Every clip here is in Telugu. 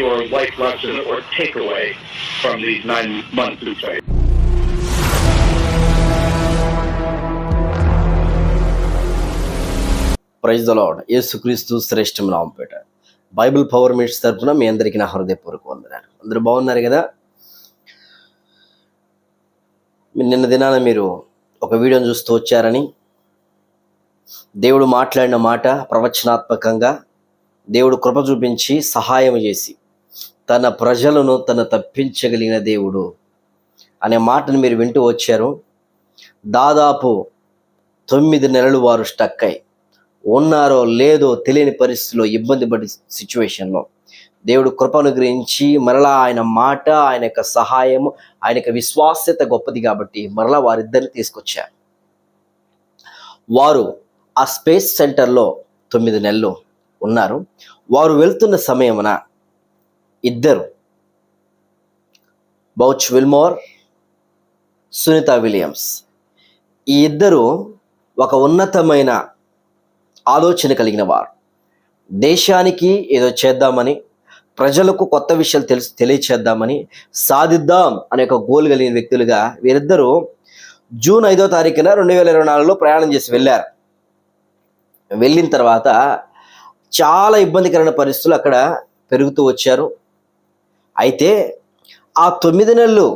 your life lesson or takeaway from these nine months of faith? Praise the lord యేసుక్రీస్తు శ్రేష్ఠం నాంపేట బైబిల్ పవర్ మీట్స్ తరపున మీ అందరికీ నా హృదయపూర్వక వందనాలు. అందరూ బాగున్నారు కదా? నిన్న దినాన మీరు ఒక వీడియోని చూస్తూ వచ్చారని దేవుడు మాట్లాడిన మాట ప్రవచనాత్మకంగా దేవుడు కృప చూపించి సహాయం చేసి తన ప్రజలను తన తప్పించగలిగిన దేవుడు అనే మాటను మీరు వింటూ వచ్చారు. దాదాపు తొమ్మిది నెలలు వారు స్టక్ అయి ఉన్నారో లేదో తెలియని పరిస్థితిలో ఇబ్బంది పడి సిచ్యువేషన్లో దేవుడు కృపను గురించి మరలా ఆయన మాట ఆయన యొక్క సహాయము ఆయన యొక్క విశ్వాస్యత గొప్పది కాబట్టి మరలా వారిద్దరిని తీసుకొచ్చారు. వారు ఆ స్పేస్ సెంటర్లో తొమ్మిది నెలలు ఉన్నారు. వారు వెళ్తున్న సమయమున ఇద్దరు. Butch Wilmore Sunita Williams. ఈ ఇద్దరు ఒక ఉన్నతమైన ఆలోచన కలిగిన వారు. దేశానికి ఏదో చేద్దామని ప్రజలకు కొత్త విషయాలు తెలుసు తెలియచేద్దామని సాధిద్దాం అనే ఒక గోల్ కలిగిన వ్యక్తులుగా వీరిద్దరూ జూన్ ఐదో తారీఖున రెండు వేల ఇరవై నాలుగులో ప్రయాణం చేసి వెళ్ళారు. వెళ్ళిన తర్వాత చాలా ఇబ్బందికరమైన పరిస్థితులు అక్కడ పెరుగుతూ వచ్చారు. అయితే ఆ తొమ్మిది నెలలు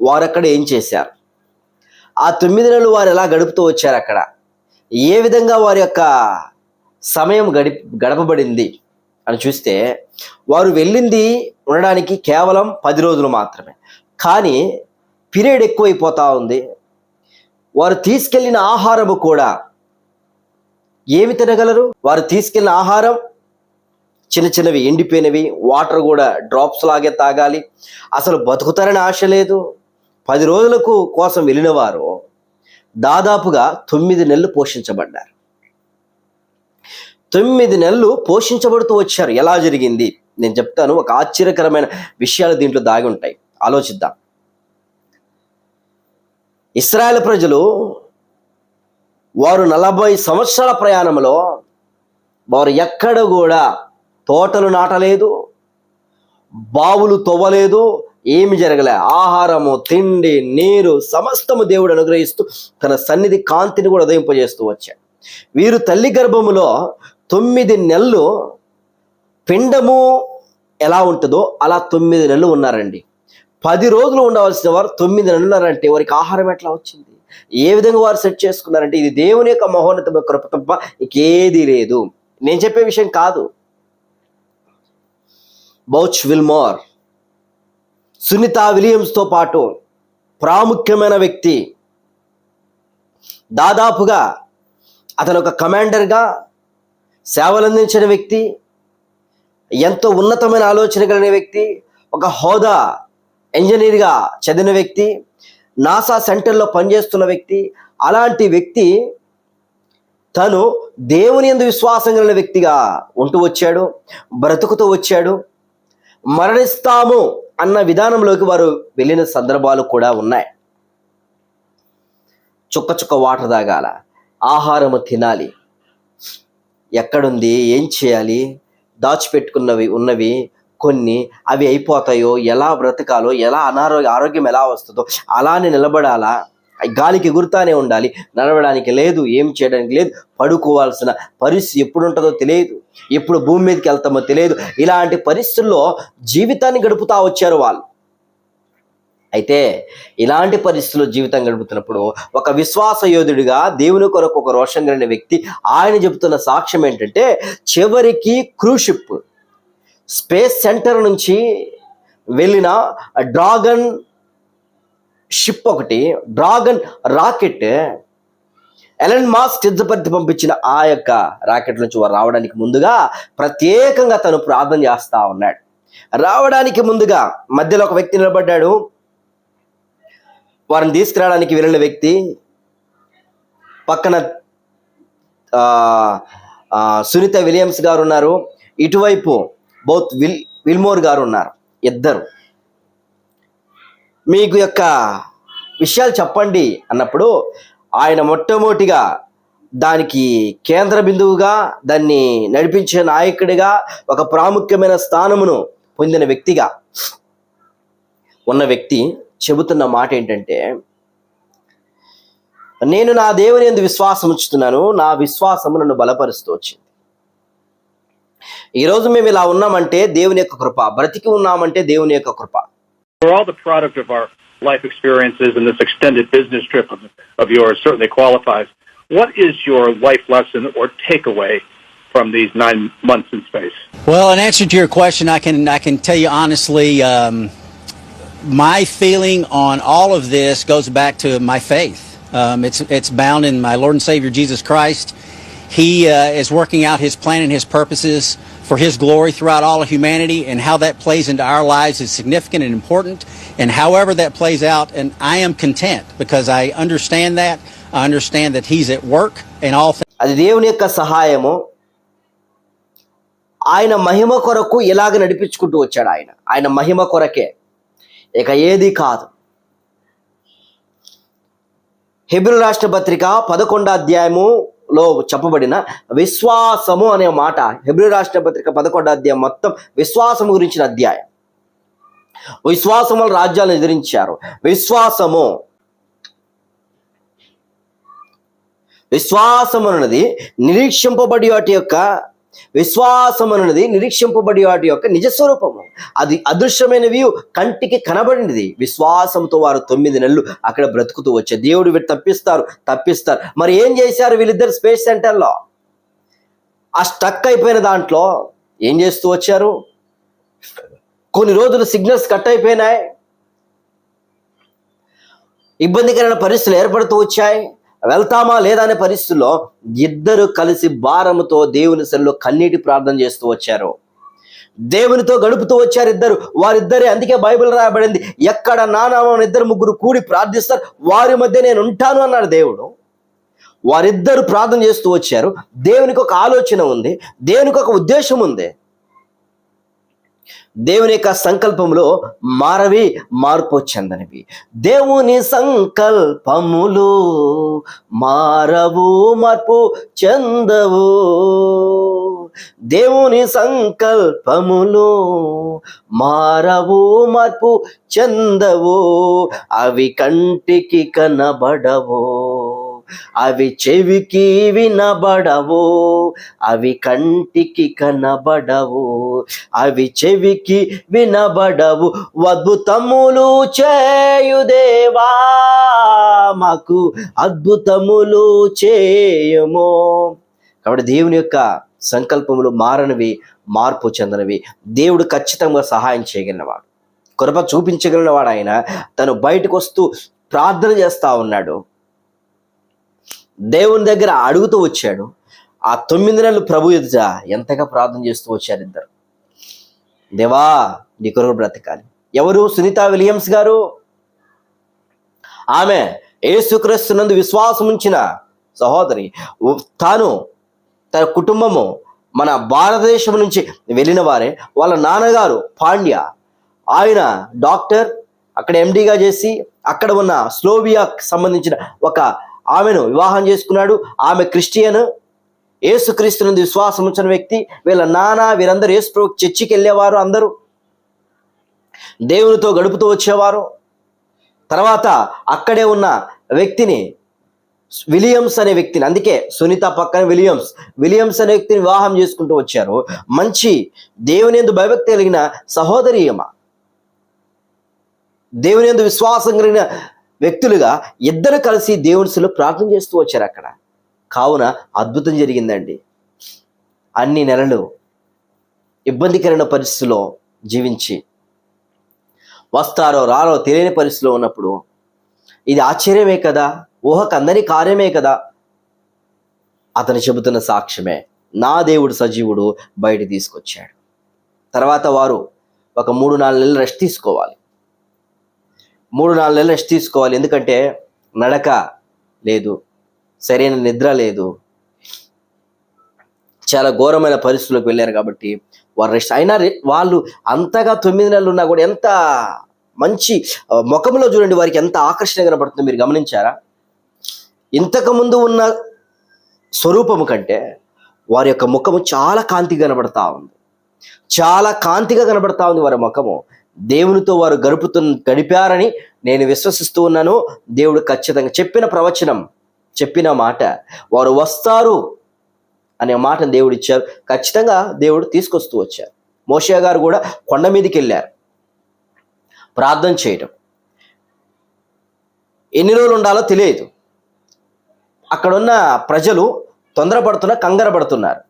వారు అక్కడ ఏం చేశారు? ఆ తొమ్మిది నెలలు వారు ఎలా గడుపుతూ వచ్చారు అక్కడ? ఏ విధంగా వారి యొక్క సమయం గడి గడపబడింది అని చూస్తే వారు వెళ్ళింది ఉండడానికి కేవలం పది రోజులు మాత్రమే. కానీ పీరియడ్ ఎక్కువైపోతా ఉంది. వారు తీసుకెళ్ళిన ఆహారము కూడా ఏమి తినగలరు? వారు తీసుకెళ్ళిన ఆహారం చిన్న చిన్నవి ఎండిపోయినవి వాటర్ కూడా డ్రాప్స్ లాగే తాగాలి. అసలు బతుకుతారని ఆశ లేదు. పది రోజులకు కోసం వెళ్ళిన వారు దాదాపుగా తొమ్మిది నెలలు పోషించబడ్డారు. తొమ్మిది నెలలు పోషించబడుతూ వచ్చారు. ఎలా జరిగింది? నేను చెప్తాను. ఒక ఆశ్చర్యకరమైన విషయాలు దీంట్లో దాగి ఉంటాయి. ఆలోచిద్దాం. ఇస్రాయల్ ప్రజలు వారు నలభై సంవత్సరాల ప్రయాణంలో వారు ఎక్కడ కూడా తోటలు నాటలేదు బావులు తవ్వలేదు ఏమి జరగలే. ఆహారము తిండి నీరు సమస్తము దేవుడు అనుగ్రహిస్తూ తన సన్నిధి కాంతిని కూడా ఉదయింపజేస్తూ వచ్చాడు. వీరు తల్లి గర్భములో తొమ్మిది నెలలు పిండము ఎలా ఉంటుందో అలా తొమ్మిది నెలలు ఉన్నారండి. పది రోజులు ఉండవలసిన వారు తొమ్మిది నెలలు ఉన్నారంటే వారికి ఆహారం ఎట్లా వచ్చింది? ఏ విధంగా వారు సెట్ చేసుకున్నారంటే ఇది దేవుని యొక్క మహోన్నత కృప తప్ప ఇంకేది లేదు. నేను చెప్పే విషయం కాదు. బౌచ్ విల్మోర్. సునీత విలియమ్స్తో పాటు ప్రాముఖ్యమైన వ్యక్తి. దాదాపుగా అతను ఒక కమాండర్గా సేవలందించిన వ్యక్తి. ఎంతో ఉన్నతమైన ఆలోచన కలిగిన వ్యక్తి. ఒక హోదా ఇంజనీర్గా చదివిన వ్యక్తి. నాసా సెంటర్లో పనిచేస్తున్న వ్యక్తి. అలాంటి వ్యక్తి తను దేవుని ఎందు విశ్వాసం కలిగిన వ్యక్తిగా ఉంటూ వచ్చాడు. బ్రతుకుతూ వచ్చాడు. మరణిస్తాము అన్న విధానంలోకి వారు వెళ్ళిన సందర్భాలు కూడా ఉన్నాయి. చుక్క చుక్క వాటర్ తాగాల ఆహారము తినాలి. ఎక్కడుంది ఏం చేయాలి దాచిపెట్టుకున్నవి ఉన్నవి కొన్ని అవి అయిపోతాయో ఎలా బ్రతకాలో ఎలా అనారోగ్య ఆరోగ్యం ఎలా వస్తుందో అలానే నిలబడాలా? గాలికి ఎగురుతానే ఉండాలి. నడవడానికి లేదు ఏం చేయడానికి లేదు పడుకోవాల్సిన పరిస్థితి ఎప్పుడు ఉంటుందో తెలియదు. ఎప్పుడు భూమి మీదకి వెళ్తామో తెలియదు. ఇలాంటి పరిస్థితుల్లో జీవితాన్ని గడుపుతా వచ్చారు వాళ్ళు. అయితే ఇలాంటి పరిస్థితుల్లో జీవితం గడుపుతున్నప్పుడు ఒక విశ్వాస యోధుడిగా దేవుని కొరకు ఒక రోషం కలిగిన వ్యక్తి ఆయన చెబుతున్న సాక్ష్యం ఏంటంటే చివరికి క్రూషిప్ స్పేస్ సెంటర్ నుంచి వెళ్ళిన డ్రాగన్ షిప్ ఒకటి డ్రాగన్ రాకెట్ ఎలన్ మాస్ సిద్ధపరిచి పంపించిన ఆ యొక్క రాకెట్ నుంచి రావడానికి ముందుగా ప్రత్యేకంగా తను ప్రార్థన చేస్తా ఉన్నాడు. రావడానికి ముందుగా మధ్యలో ఒక వ్యక్తి నిలబడ్డాడు. వారిని తీసుకురావడానికి వెళ్ళిన వ్యక్తి పక్కన సునీత విలియమ్స్ గారు ఉన్నారు. ఇటువైపు బౌత్ విల్ విల్మోర్ గారు ఉన్నారు. ఇద్దరు. మీకు యొక్క విషయాలు చెప్పండి అన్నప్పుడు ఆయన మొట్టమొదటిగా దానికి కేంద్ర బిందువుగా దాన్ని నడిపించే నాయకుడిగా ఒక ప్రాముఖ్యమైన స్థానమును పొందిన వ్యక్తిగా ఉన్న వ్యక్తి చెబుతున్న మాట ఏంటంటే నేను నా దేవుని ఎందు విశ్వాసం ఉంచుతున్నాను నా విశ్వాసము నన్ను బలపరుస్తూ వచ్చింది. ఈరోజు మేము ఇలా ఉన్నామంటే దేవుని యొక్క కృప బ్రతికి ఉన్నామంటే దేవుని యొక్క కృప. We're all the product of our life experiences, and this extended business trip of, of yours certainly qualifies. What is your life lesson or takeaway from these nine months in space? Well, in answer to your question, I can I can tell you honestly, um, my feeling on all of this goes back to my faith. Um, it's it's bound in my Lord and Savior Jesus Christ. He uh, is working out His plan and His purposes for His glory throughout all of humanity, and how that plays into our lives is significant and important. And however that plays out, and I am content because I understand that. I understand that He's at work in all things. అది దేవుని యొక్క సహాయము ఆయన మహిమ కొరకు ఇలాగ నడిపించుకుంటూ వచ్చాడు ఆయన ఆయన మహిమ కొరకే ఇక ఏది కాదు హెబ్రి రాష్ట్ర పత్రిక పదకొండో లో చెప్పబడిన విశ్వాసము అనే మాట. హెబ్రి రాష్ట్ర పత్రిక పదకొండో అధ్యాయం మొత్తం విశ్వాసము గురించిన అధ్యాయం. విశ్వాసం వల్ల రాజ్యాలను ఎదిరించారు. విశ్వాసము. విశ్వాసం అన్నది నిరీక్షింపబడి వాటి యొక్క విశ్వాసం అన్నది నిరీక్షింపబడి వాటి యొక్క నిజస్వరూపము. అది అదృశ్యమైనవి కంటికి కనబడినది. విశ్వాసంతో వారు తొమ్మిది నెలలు అక్కడ బ్రతుకుతూ వచ్చే దేవుడు వీరు తప్పిస్తారు తప్పిస్తారు. మరి ఏం చేశారు వీళ్ళిద్దరు స్పేస్ సెంటర్లో? ఆ స్టక్ అయిపోయిన దాంట్లో ఏం చేస్తూ వచ్చారు? కొన్ని రోజులు సిగ్నల్స్ కట్ అయిపోయినాయి. ఇబ్బందికరమైన పరిస్థితులు ఏర్పడుతూ వచ్చాయి. వెళ్తామా లేదా అనే పరిస్థితుల్లో ఇద్దరు కలిసి భారముతో దేవుని సెల్లో కన్నీటి ప్రార్థన చేస్తూ వచ్చారు. దేవునితో గడుపుతూ వచ్చారు ఇద్దరు. వారిద్దరే అందుకే బైబిల్ రాయబడింది. ఎక్కడ నానామం ఇద్దరు ముగ్గురు కూడి ప్రార్థిస్తారు. వారి మధ్య నేను ఉంటాను అన్నాడు దేవుడు. వారిద్దరు ప్రార్థన చేస్తూ వచ్చారు. దేవునికి ఒక ఆలోచన ఉంది. దేవునికి ఒక ఉద్దేశం ఉంది. దేవుని యొక్క సంకల్పములో మారవి మార్పు చెందనివి. దేవుని సంకల్పములు మారవు మార్పు చెందవు. దేవుని సంకల్పములు మారవు మార్పు చెందవు. అవి కంటికి కనబడవు. అవి చెవికి వినబడవు అవి కంటికి కనబడవు. అవి చెవికి వినబడవు అద్భుతములు చేయుదేవా మాకు అద్భుతములు చేయము. కాబట్టి దేవుని యొక్క సంకల్పములు మారనివి మార్పు చెందనివి. దేవుడు ఖచ్చితంగా సహాయం చేయగలిగినవాడు. కృప చూపించగలిగినవాడు ఆయన. తను బయటకు వస్తూ ప్రార్థన చేస్తా ఉన్నాడు. దేవుని దగ్గర అడుగుతూ వచ్చాడు. ఆ తొమ్మిది నెలలు ప్రభు ఎదుట ఎంతగా ప్రార్థన చేస్తూ వచ్చారు ఇద్దరు. దేవా నీ కొరకు బ్రతకాలి. ఎవరు? సునీత విలియమ్స్ గారు? ఆమె ఏసుక్రీస్తునందు విశ్వాసం ఉంచిన సహోదరి. తాను తన కుటుంబము మన భారతదేశం నుంచి వెళ్ళిన వారే. వాళ్ళ నాన్నగారు పాండ్య. ఆయన డాక్టర్ అక్కడ ఎండిగా చేసి అక్కడ ఉన్న స్లోవియాకి సంబంధించిన ఒక ఆమెను వివాహం చేసుకున్నాడు. ఆమె క్రిస్టియన్ యేసుక్రీస్తునందు విశ్వాసం ఉంచిన వ్యక్తి. వీళ్ళ నాన్న వీరందరూ ఏసు ప్రభు చర్చికి వెళ్ళేవారు అందరూ. దేవునితో గడుపుతూ వచ్చేవారు. తర్వాత అక్కడే ఉన్న వ్యక్తిని విలియమ్స్ అనే వ్యక్తిని అందుకే సునీత పక్కన విలియమ్స్. విలియమ్స్ అనే వ్యక్తిని వివాహం చేసుకుంటూ వచ్చారు. మంచి దేవుని ఎందు భయభక్తి కలిగిన సహోదరి ఈమ. దేవుని ఎందు విశ్వాసం కలిగిన వ్యక్తులుగా ఇద్దరు కలిసి దేవునిసులు ప్రార్థన చేస్తూ వచ్చారు అక్కడ. కావున అద్భుతం జరిగిందండి. అన్ని నెలలు ఇబ్బందికరమైన పరిస్థితిలో జీవించి వస్తారో రారో తెలియని పరిస్థితిలో ఉన్నప్పుడు ఇది ఆశ్చర్యమే కదా? ఊహకు అందరి కార్యమే కదా? అతను చెబుతున్న సాక్ష్యమే. నా దేవుడు సజీవుడు బయట తీసుకొచ్చాడు. తర్వాత వారు ఒక మూడు నాలుగు నెలలు రెస్ట్ తీసుకోవాలి. మూడు నాలుగు నెలలు రెస్ట్ తీసుకోవాలి. ఎందుకంటే నడక లేదు సరైన నిద్ర లేదు. చాలా ఘోరమైన పరిస్థితులకు వెళ్ళారు కాబట్టి వారు రెస్ట్ అయినా రె- వాళ్ళు అంతగా తొమ్మిది నెలలు ఉన్నా కూడా ఎంత మంచి ముఖంలో చూడండి వారికి ఎంత ఆకర్షణ కనబడుతుంది మీరు గమనించారా? ఇంతకు ముందు ఉన్న స్వరూపము కంటే వారి యొక్క ముఖము చాలా కాంతి కనబడతా ఉంది. చాలా కాంతిగా కనబడతా ఉంది వారి ముఖము. దేవునితో వారు గడుపుతు గడిపారని నేను విశ్వసిస్తూ ఉన్నాను. దేవుడు ఖచ్చితంగా చెప్పిన ప్రవచనం చెప్పిన మాట వారు వస్తారు అనే మాటను దేవుడు ఇచ్చారు. ఖచ్చితంగా దేవుడు తీసుకొస్తూ వచ్చారు. మోషే గారు కూడా కొండ మీదకి వెళ్ళారు. ప్రార్థన చేయడం ఎన్ని రోజులు ఉండాలో తెలియదు. అక్కడున్న ప్రజలు తొందరపడుతున్న కంగారపడుతున్నారు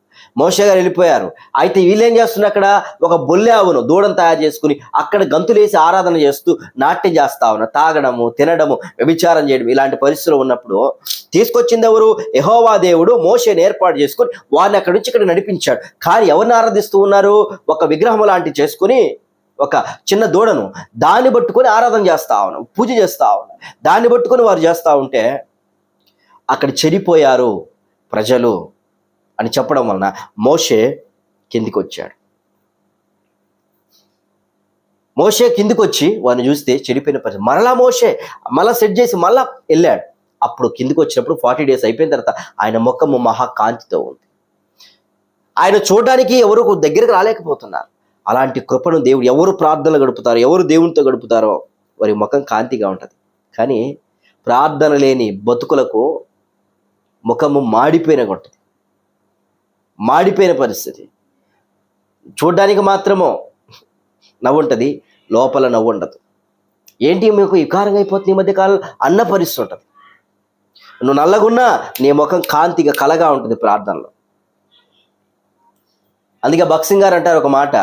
మోషే గారు వెళ్ళిపోయారు. అయితే వీళ్ళేం చేస్తున్నారు అక్కడ? ఒక బొల్లె ఆవును దూడను తయారు చేసుకుని అక్కడ గంతులేసి ఆరాధన చేస్తూ నాట్యం చేస్తా ఉన్నారు. తాగడము తినడము వ్యభిచారం చేయడం ఇలాంటి పరిస్థితులు ఉన్నప్పుడు తీసుకొచ్చింది ఎవరు? యహోవా దేవుడు మోషేని ఏర్పాటు చేసుకొని వారిని అక్కడ నుంచి ఇక్కడ నడిపించాడు. కానీ ఎవరిని ఆరాధిస్తూ ఉన్నారు? ఒక విగ్రహం లాంటివి చేసుకుని ఒక చిన్న దూడను దాన్ని పట్టుకొని ఆరాధన చేస్తా ఉన్నాం పూజ చేస్తా ఉన్నాం దాన్ని పట్టుకొని వారు చేస్తూ ఉంటే అక్కడ చెడిపోయారు ప్రజలు. అని చెప్పడం వలన మోషే కిందికి వచ్చాడు మోషే కిందికి వచ్చి వారిని చూస్తే చెడిపోయిన పరిస్థితి. మరలా మోషే మళ్ళా సెట్ చేసి మళ్ళా వెళ్ళాడు. అప్పుడు కిందికి వచ్చినప్పుడు ఫార్టీ డేస్ అయిపోయిన తర్వాత ఆయన ముఖము మహా కాంతితో ఉంది. ఆయన చూడడానికి ఎవరు దగ్గరికి రాలేకపోతున్నారు. అలాంటి కృపను దేవుడు ఎవరు ప్రార్థనలు గడుపుతారో ఎవరు దేవునితో గడుపుతారో వారి ముఖం కాంతిగా ఉంటుంది. కానీ ప్రార్థన లేని బతుకులకు ముఖము మాడిపోయిన ఉంటుంది. మాడిపోయిన పరిస్థితి. చూడ్డానికి మాత్రము నవ్వు ఉంటుంది లోపల నవ్వు ఉండదు ఏంటి మీకు వికారంగా అయిపోతుంది ఈ మధ్య కాలం? అన్న పరిస్థితి ఉంటుంది. నువ్వు నల్లగున్నా నీ ముఖం కాంతిగా కలగా ఉంటుంది ప్రార్థనలో. అందుకే బక్సింగ్ గారు అంటారు ఒక మాట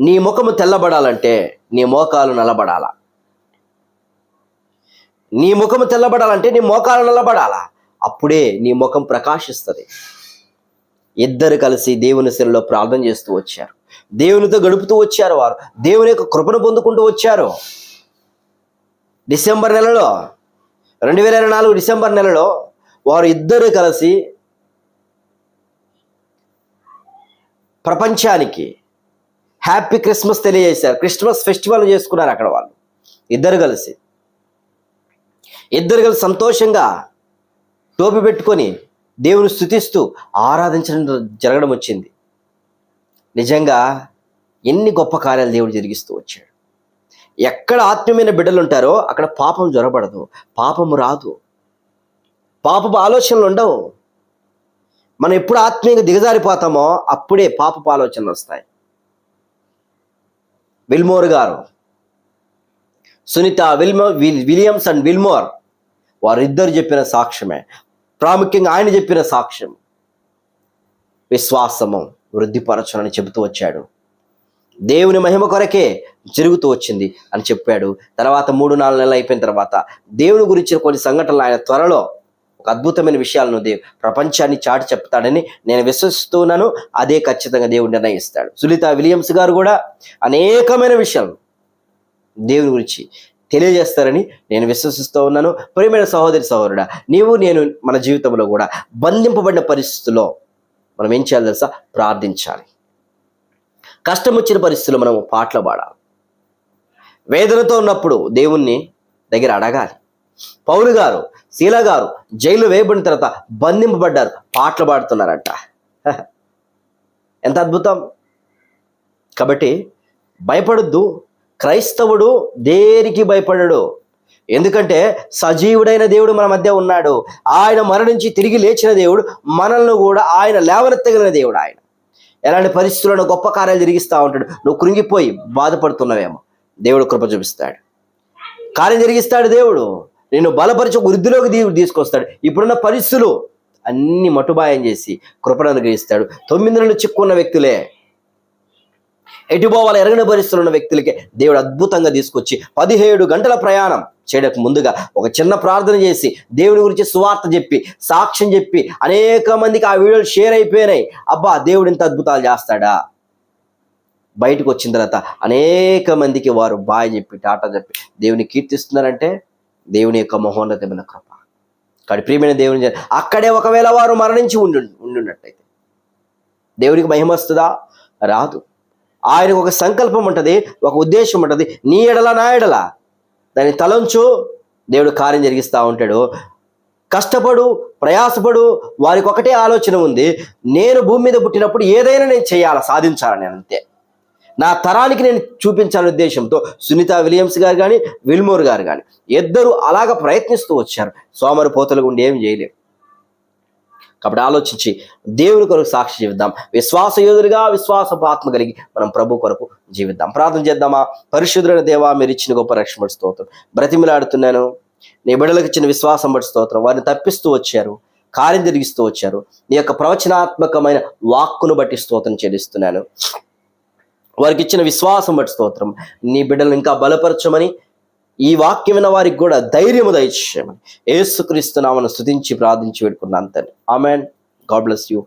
నీ ముఖము తెల్లబడాలంటే నీ మోకాలు నల్లబడాలా. నీ ముఖము తెల్లబడాలంటే నీ మోకాలు నల్లబడాలా. అప్పుడే నీ ముఖం ప్రకాశిస్తుంది. ఇద్దరు కలిసి దేవుని శిలలో ప్రార్థన చేస్తూ వచ్చారు. దేవునితో గడుపుతూ వచ్చారు వారు. దేవుని యొక్క కృపను పొందుకుంటూ వచ్చారు. డిసెంబర్ నెలలో రెండు వేల ఇరవై నాలుగు డిసెంబర్ నెలలో వారు ఇద్దరు కలిసి ప్రపంచానికి హ్యాపీ క్రిస్మస్ తెలియజేశారు. క్రిస్మస్ ఫెస్టివల్ చేసుకున్నారు అక్కడ వాళ్ళు. ఇద్దరు కలిసి. ఇద్దరు కలిసి సంతోషంగా టోపీ పెట్టుకొని దేవుని స్థుతిస్తూ ఆరాధించడం జరగడం వచ్చింది. నిజంగా ఎన్ని గొప్ప కార్యాలు దేవుడు జరిగిస్తూ వచ్చాడు. ఎక్కడ ఆత్మీయమైన బిడ్డలు ఉంటారో అక్కడ పాపం జ్వరబడదు పాపము రాదు. పాపపు ఆలోచనలు ఉండవు. మనం ఎప్పుడు ఆత్మీయంగా దిగజారిపోతామో అప్పుడే పాపపు ఆలోచనలు వస్తాయి. విల్మోర్ గారు సునీత విల్మో విల్ విలియమ్స్ అండ్ విల్మోర్ వారిద్దరు చెప్పిన సాక్ష్యమే. ప్రాముఖ్యంగా ఆయన చెప్పిన సాక్ష్యం. విశ్వాసము వృద్ధిపరచునని చెబుతూ వచ్చాడు. దేవుని మహిమ కొరకే జరుగుతూ వచ్చింది అని చెప్పాడు. తర్వాత మూడు నాలుగు నెలలు అయిపోయిన తర్వాత దేవుని గురించిన కొన్ని సంఘటనలు ఆయన త్వరలో ఒక అద్భుతమైన విషయాలను దేవు ప్రపంచాన్ని చాటి చెప్తాడని నేను విశ్వసిస్తున్నాను. అదే ఖచ్చితంగా దేవుడు నిర్ణయిస్తాడు. సులిత విలియమ్స్ గారు కూడా అనేకమైన విషయాలు దేవుని గురించి తెలియజేస్తారని నేను విశ్వసిస్తూ ఉన్నాను. ప్రియమైన సహోదరి సహోదరుడా నీవు నేను మన జీవితంలో కూడా బంధింపబడిన పరిస్థితుల్లో మనం ఏం చేయాలి తెలుసా? ప్రార్థించాలి. కష్టం వచ్చిన పరిస్థితుల్లో మనం పాటలు పాడాలి. వేదనతో ఉన్నప్పుడు దేవుణ్ణి దగ్గర అడగాలి. పౌలు గారు శీల గారు జైలు వేయబడిన తర్వాత బంధింపబడ్డారు పాటలు పాడుతున్నారంట. ఎంత అద్భుతం! కాబట్టి భయపడొద్దు క్రైస్తవుడు దేనికి భయపడడు? ఎందుకంటే సజీవుడైన దేవుడు మన మధ్య ఉన్నాడు. ఆయన మరణించి తిరిగి లేచిన దేవుడు మనల్ని కూడా ఆయన లేవనెత్తగలిగిన దేవుడు ఆయన. ఎలాంటి పరిస్థితుల్లో గొప్ప కార్యాలు జరిగిస్తూ ఉంటాడు. నువ్వు కృంగిపోయి బాధపడుతున్నావేమో. దేవుడు కృప చూపిస్తాడు. కార్యం జరిగిస్తాడు దేవుడు. నేను బలపరిచి ఒక వృద్ధిలోకి దేవుడు తీసుకొస్తాడు. ఇప్పుడున్న పరిస్థితులు అన్ని మటుబాయం చేసి కృపను అనుగ్రహిస్తాడు. తొమ్మిది నెలలు చిక్కున్న వ్యక్తులే. ఎటుపోవాలి ఎరగని పరిస్థితులు ఉన్న వ్యక్తులకి దేవుడు అద్భుతంగా తీసుకొచ్చి పదిహేడు గంటల ప్రయాణం చేయడానికి ముందుగా ఒక చిన్న ప్రార్థన చేసి దేవుని గురించి సువార్త చెప్పి సాక్ష్యం చెప్పి అనేక మందికి ఆ వీడియోలు షేర్ అయిపోయినాయి. అబ్బా దేవుడు ఇంత అద్భుతాలు చేస్తాడా? బయటకు వచ్చిన తర్వాత అనేక మందికి వారు బాయ్ చెప్పి టాటా చెప్పి దేవుని కీర్తిస్తున్నారంటే దేవుని యొక్క మహోన్నతమైన కృప. కానీ ప్రియమైన దేవుని అక్కడే ఒకవేళ వారు మరణించి ఉండు ఉండున్నట్టయితే దేవునికి మహిమ వస్తుందా? రాదు. ఆయనకు ఒక సంకల్పం ఉంటుంది ఒక ఉద్దేశం ఉంటుంది. నీ ఎడల నా ఎడల? దాన్ని తలంచు. దేవుడు కార్యం జరిగిస్తూ ఉంటాడు. కష్టపడు ప్రయాసపడు. వారికి ఒకటే ఆలోచన ఉంది. నేను భూమి మీద పుట్టినప్పుడు ఏదైనా నేను చేయాలి సాధించాలని అంతే. నా తరానికి నేను చూపించాలనే ఉద్దేశంతో సునీత విలియమ్స్ గారు కానీ విల్మోర్ గారు కానీ ఇద్దరు అలాగ ప్రయత్నిస్తూ వచ్చారు. సోమరి పోతలు గుండి ఏం చేయలేము కాబట్టి ఆలోచించి దేవుని కొరకు సాక్షి జీవిద్దాం. విశ్వాస యోధులుగా విశ్వాస ఆత్మ కలిగి మనం ప్రభు కొరకు జీవిద్దాం. ప్రార్థన చేద్దామా? పరిశుద్ధులైన దేవా మీరు ఇచ్చిన గొప్ప రక్షణ స్తోత్రం. బ్రతిమిలాడుతున్నాను. నీ బిడలకు ఇచ్చిన విశ్వాసం బట్టి స్తోత్రం. వారిని తప్పిస్తూ వచ్చారు. కార్యం జరిగిస్తూ వచ్చారు. నీ యొక్క ప్రవచనాత్మకమైన వాక్కును బట్టి స్తోత్రం చెల్లిస్తున్నాను. వారికి ఇచ్చిన విశ్వాసం బట్టి స్తోత్రం. నీ బిడ్డలను ఇంకా బలపరచమని ఈ వాక్యం విన్న వారికి కూడా ధైర్యము దయచేయమని. ఏసుక్రీస్తు నామను స్థుతించి ప్రార్థించి పెట్టుకున్నాను తండ్రి. ఆమెన్. God bless you.